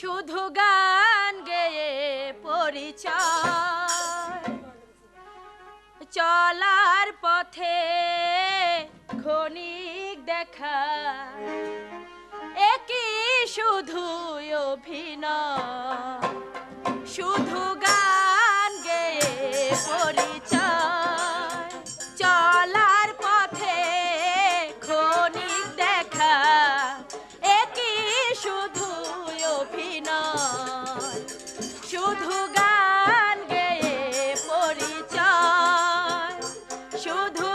শুধু গান গেয়ে পরিচয়। চলার পথে ক্ষণিক দেখা। একই শুধু অভিনয়। শুধু গান অভিনয়। শুধু গান গেয়ে পরিচয়। শুধু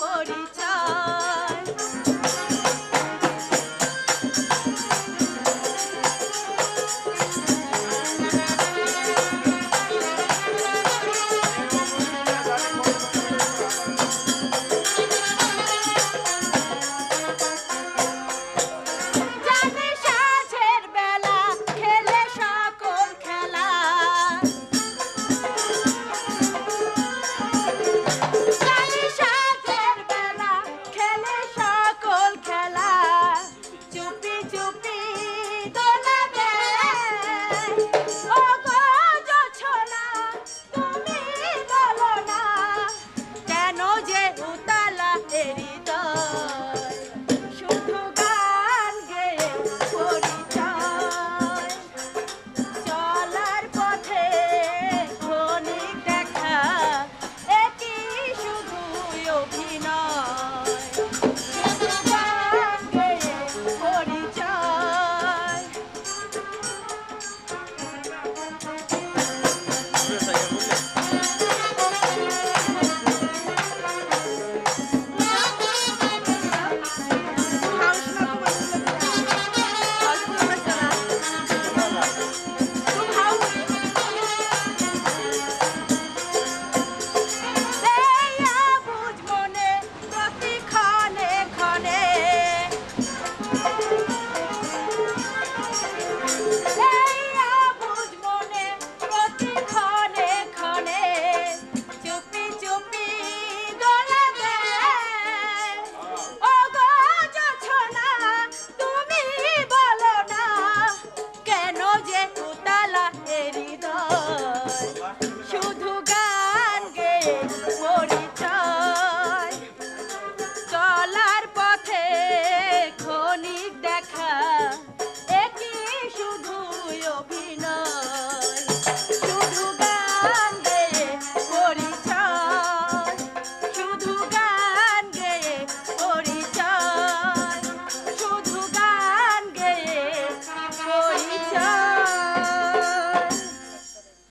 করি